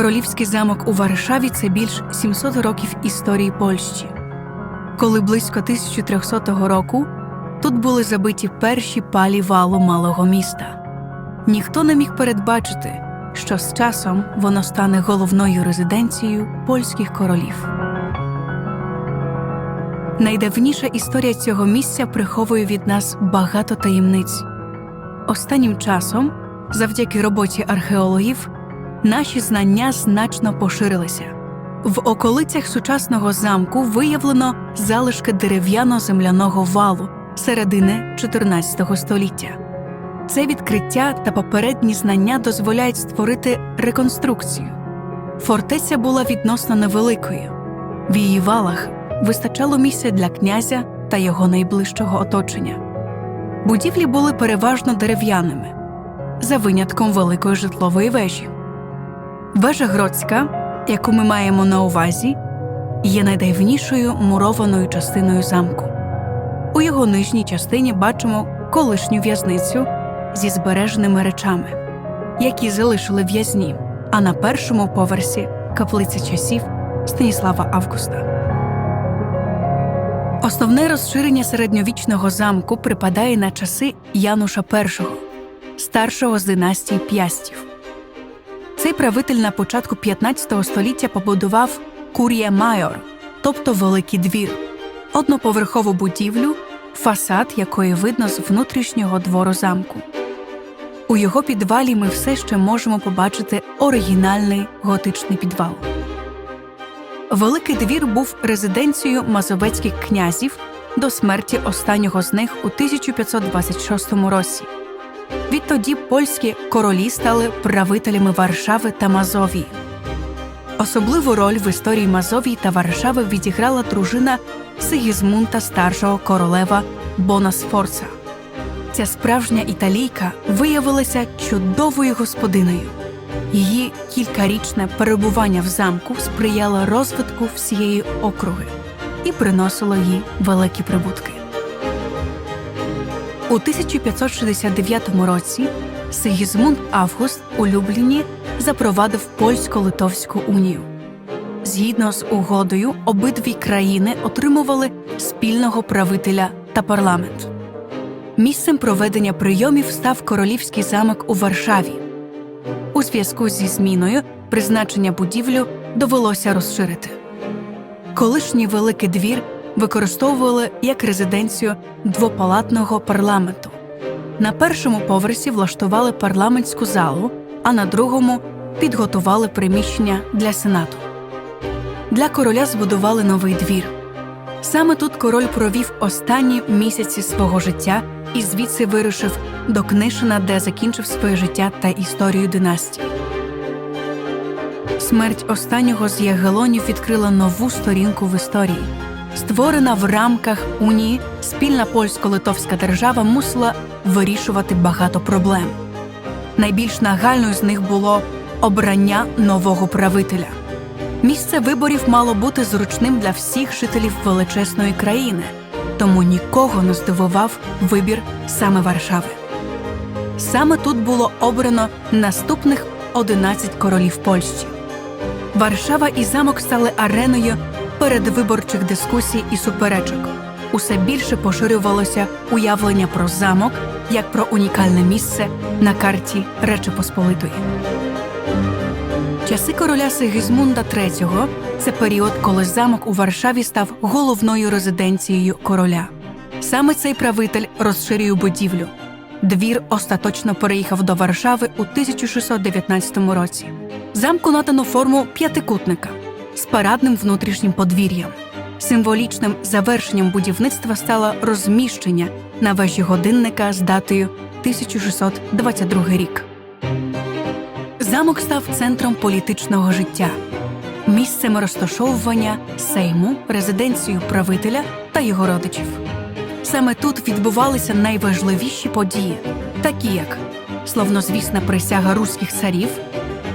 Королівський замок у Варшаві це більш 700 років історії Польщі. Коли близько 1300 року тут були забиті перші палі валу малого міста. Ніхто не міг передбачити, що з часом воно стане головною резиденцією польських королів. Найдавніша історія цього місця приховує від нас багато таємниць. Останнім часом, завдяки роботі археологів, наші знання значно поширилися. В околицях сучасного замку виявлено залишки дерев'яно-земляного валу середини 14 століття. Це відкриття та попередні знання дозволяють створити реконструкцію. Фортеця була відносно невеликою. В її валах вистачало місця для князя та його найближчого оточення. Будівлі були переважно дерев'яними, за винятком великої житлової вежі. Вежа Гродська, яку ми маємо на увазі, є найдавнішою мурованою частиною замку. У його нижній частині бачимо колишню в'язницю зі збереженими речами, які залишили в'язні, а на першому поверсі каплиця часів Станіслава Августа. Основне розширення середньовічного замку припадає на часи Януша І, старшого з династії П'ястів. Цей правитель на початку 15 століття побудував Кур'є Майор, тобто Великий двір, одноповерхову будівлю, фасад якої видно з внутрішнього двору замку. У його підвалі ми все ще можемо побачити оригінальний готичний підвал. Великий двір був резиденцією мазовецьких князів до смерті останнього з них у 1526 році. Відтоді польські королі стали правителями Варшави та Мазовії. Особливу роль в історії Мазовії та Варшави відіграла дружина Сигізмунта старшого королева Бона Сфорца. Ця справжня італійка виявилася чудовою господиною. Її кількарічне перебування в замку сприяло розвитку всієї округи і приносило їй великі прибутки. У 1569 році Сигізмунд Август у Любліні запровадив польсько-литовську унію. Згідно з угодою, обидві країни отримували спільного правителя та парламент. Місцем проведення прийомів став королівський замок у Варшаві. У зв'язку зі зміною призначення будівлю довелося розширити. Колишній великий двір використовували як резиденцію двопалатного парламенту. На першому поверсі влаштували парламентську залу, а на другому підготували приміщення для сенату. Для короля збудували новий двір. Саме тут король провів останні місяці свого життя і звідси вирушив до Книшина, де закінчив своє життя та історію династії. Смерть останнього з Ягелонів відкрила нову сторінку в історії. Створена в рамках унії, спільна польсько-литовська держава мусила вирішувати багато проблем. Найбільш нагальною з них було обрання нового правителя. Місце виборів мало бути зручним для всіх жителів величезної країни, тому нікого не здивував вибір саме Варшави. Саме тут було обрано наступних 11 королів Польщі. Варшава і замок стали ареною передвиборчих дискусій і суперечок. Усе більше поширювалося уявлення про замок як про унікальне місце на карті Речі Посполитої. Часи короля Сигізмунда III – це період, коли замок у Варшаві став головною резиденцією короля. Саме цей правитель розширює будівлю. Двір остаточно переїхав до Варшави у 1619 році. Замку надано форму п'ятикутника з парадним внутрішнім подвір'ям. Символічним завершенням будівництва стало розміщення на вежі годинника з датою 1622 рік. Замок став центром політичного життя, місцем розташовування сейму, резиденцією правителя та його родичів. Саме тут відбувалися найважливіші події, такі як словнозвісна присяга руських царів,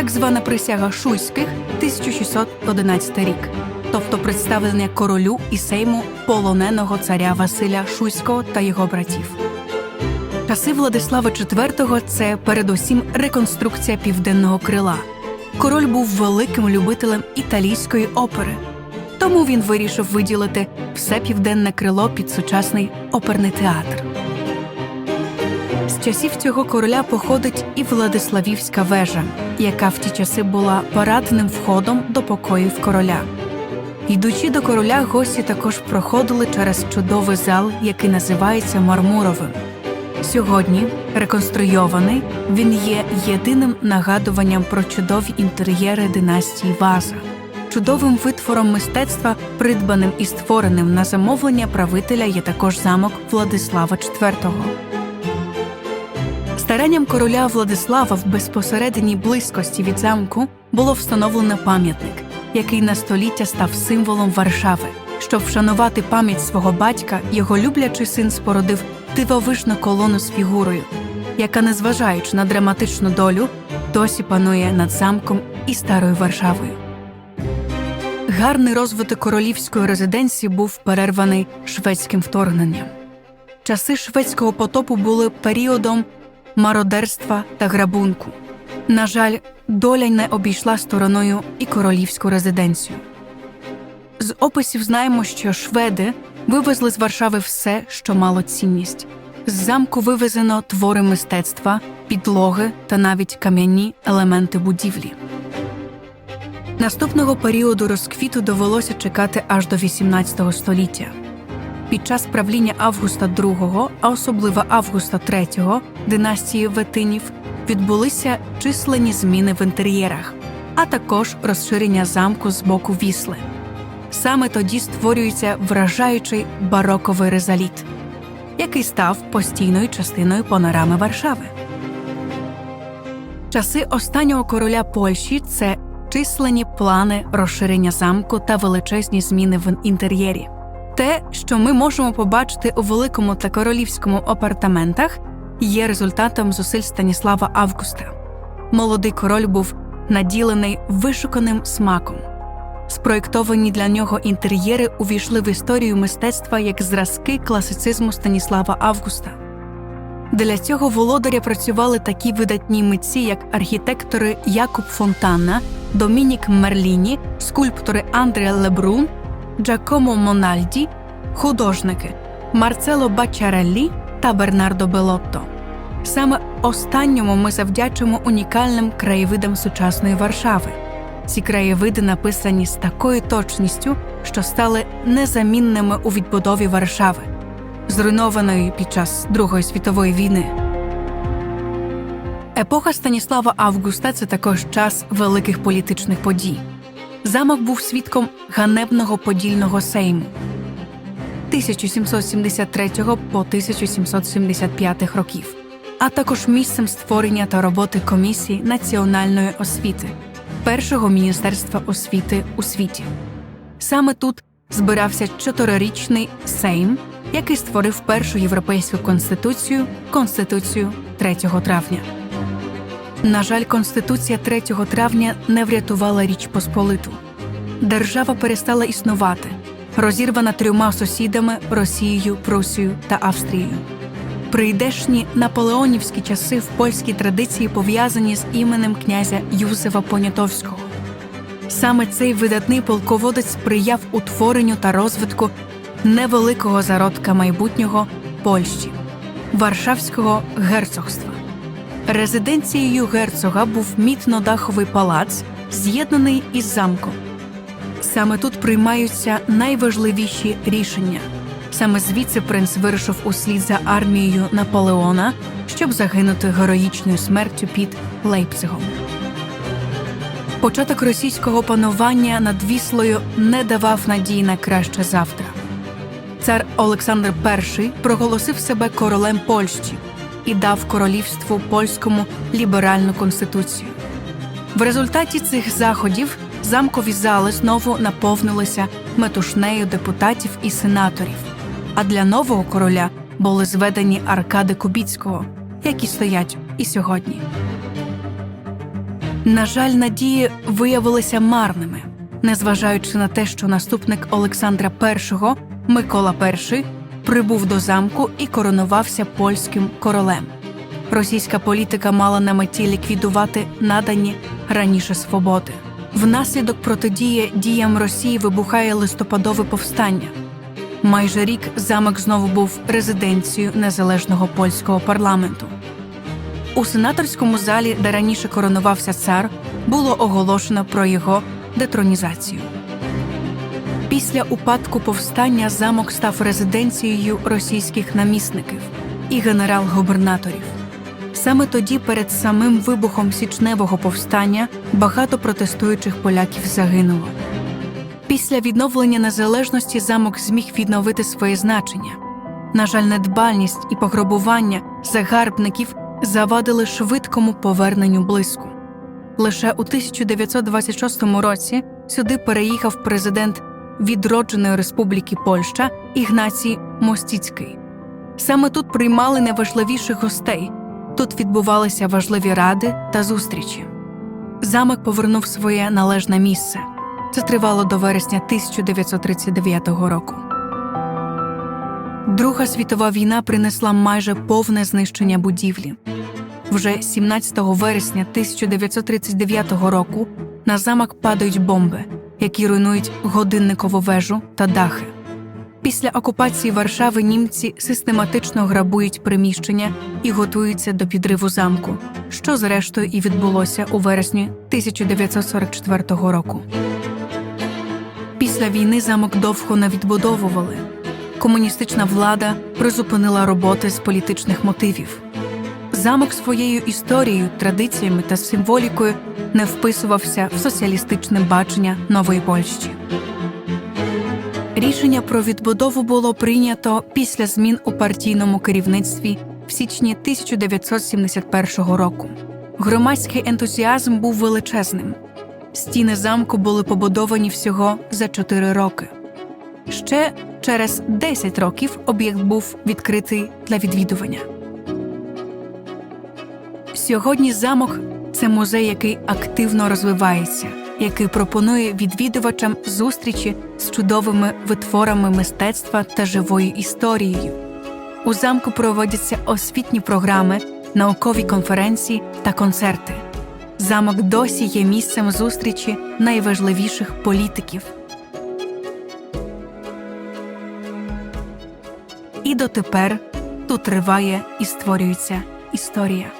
так звана присяга шуйських 1611 рік, тобто представлення королю і сейму полоненого царя Василя Шуйського та його братів. Часи Владислава IV – це передусім реконструкція південного крила, король був великим любителем італійської опери, тому він вирішив виділити все південне крило під сучасний оперний театр. З часів цього короля походить і Владиславівська вежа, яка в ті часи була парадним входом до покоїв короля. Йдучи до короля, гості також проходили через чудовий зал, який називається Мармуровим. Сьогодні, реконструйований, він є єдиним нагадуванням про чудові інтер'єри династії Ваза, чудовим витвором мистецтва, придбаним і створеним на замовлення правителя є також замок Владислава IV. Старанням короля Владислава в безпосередній близькості від замку було встановлено пам'ятник, який на століття став символом Варшави. Щоб вшанувати пам'ять свого батька, його люблячий син спорудив дивовижну колону з фігурою, яка, незважаючи на драматичну долю, досі панує над замком і старою Варшавою. Гарний розвиток королівської резиденції був перерваний шведським вторгненням. Часи шведського потопу були періодом мародерства та грабунку. На жаль, доля не обійшла стороною і королівську резиденцію. З описів знаємо, що шведи вивезли з Варшави все, що мало цінність. З замку вивезено твори мистецтва, підлоги та навіть кам'яні елементи будівлі. Наступного періоду розквіту довелося чекати аж до XVIII століття. Під час правління Августа II, а особливо Августа III, династії Ветинів, відбулися численні зміни в інтер'єрах, а також розширення замку з боку вісли. Саме тоді створюється вражаючий бароковий резаліт, який став постійною частиною панорами Варшави. Часи останнього короля Польщі це численні плани розширення замку та величезні зміни в інтер'єрі. Те, що ми можемо побачити у великому та королівському апартаментах, є результатом зусиль Станіслава Августа. Молодий король був наділений вишуканим смаком. Спроєктовані для нього інтер'єри увійшли в історію мистецтва як зразки класицизму Станіслава Августа. Для цього володаря працювали такі видатні митці, як архітектори Якуб Фонтана, Домінік Мерліні, скульптори Андреа Лебрун, Джакомо Мональді, художники Марцело Бачареллі та Бернардо Белотто. Саме останньому ми завдячимо унікальним краєвидам сучасної Варшави. Ці краєвиди написані з такою точністю, що стали незамінними у відбудові Варшави, зруйнованої під час Другої світової війни. Епоха Станіслава Августа це також час великих політичних подій. Замок був свідком ганебного подільного сейму 1773 по 1775 років, а також місцем створення та роботи комісії національної освіти, першого міністерства освіти у світі. Саме тут збирався чотирирічний Сейм, який створив першу європейську конституцію Конституцію 3 травня. На жаль, Конституція 3 травня не врятувала Річ Посполиту. Держава перестала існувати, розірвана трьома сусідами Росією, Прусією та Австрією. Прийдешні наполеонівські часи в польській традиції пов'язані з іменем князя Юзефа Понятовського. Саме цей видатний полководець сприяв утворенню та розвитку невеликого зародка майбутнього Польщі Варшавського герцогства. Резиденцією герцога був мітнодаховий палац, з'єднаний із замком. Саме тут приймаються найважливіші рішення. Саме звідси принц вирушив услід за армією Наполеона, щоб загинути героїчною смертю під Лейпцигом. Початок російського панування над Віслою не давав надії на краще завтра. Цар Олександр І проголосив себе королем Польщі і дав королівству польському ліберальну конституцію. В результаті цих заходів замкові зали знову наповнилися метушнею депутатів і сенаторів. А для нового короля були зведені аркади Кубіцького, які стоять і сьогодні. На жаль, надії виявилися марними, незважаючи на те, що наступник Олександра І, Микола І, прибув до замку і коронувався польським королем. Російська політика мала на меті ліквідувати надані раніше свободи. Внаслідок протидії діям Росії вибухає листопадове повстання. Майже рік замок знову був резиденцією незалежного польського парламенту. У сенаторському залі, де раніше коронувався цар, було оголошено про його детронізацію. Після упадку повстання замок став резиденцією російських намісників і генерал-губернаторів. Саме тоді, перед самим вибухом січневого повстання, багато протестуючих поляків загинуло. Після відновлення незалежності замок зміг відновити своє значення. На жаль, недбальність і пограбування загарбників завадили швидкому поверненню блиску. Лише у 1926 році сюди переїхав президент відродженої республіки Польща Ігнацій Мостіцький. Саме тут приймали найважливіших гостей. Тут відбувалися важливі ради та зустрічі. Замок повернув своє належне місце. Це тривало до вересня 1939 року. Друга світова війна принесла майже повне знищення будівлі. Вже 17 вересня 1939 року на замок падають бомби, які руйнують годинникову вежу та дахи. Після окупації Варшави німці систематично грабують приміщення і готуються до підриву замку, що зрештою і відбулося у вересні 1944 року. Після війни замок довго не відбудовували. Комуністична влада призупинила роботи з політичних мотивів. Замок своєю історією, традиціями та символікою не вписувався в соціалістичне бачення нової Польщі. Рішення про відбудову було прийнято після змін у партійному керівництві в січні 1971 року. Громадський ентузіазм був величезним. Стіни замку були побудовані всього за 4 роки. Ще через 10 років об'єкт був відкритий для відвідування. Сьогодні замок це музей, який активно розвивається, який пропонує відвідувачам зустрічі з чудовими витворами мистецтва та живою історією. У замку проводяться освітні програми, наукові конференції та концерти. Замок досі є місцем зустрічі найважливіших політиків. І дотепер тут триває і створюється історія.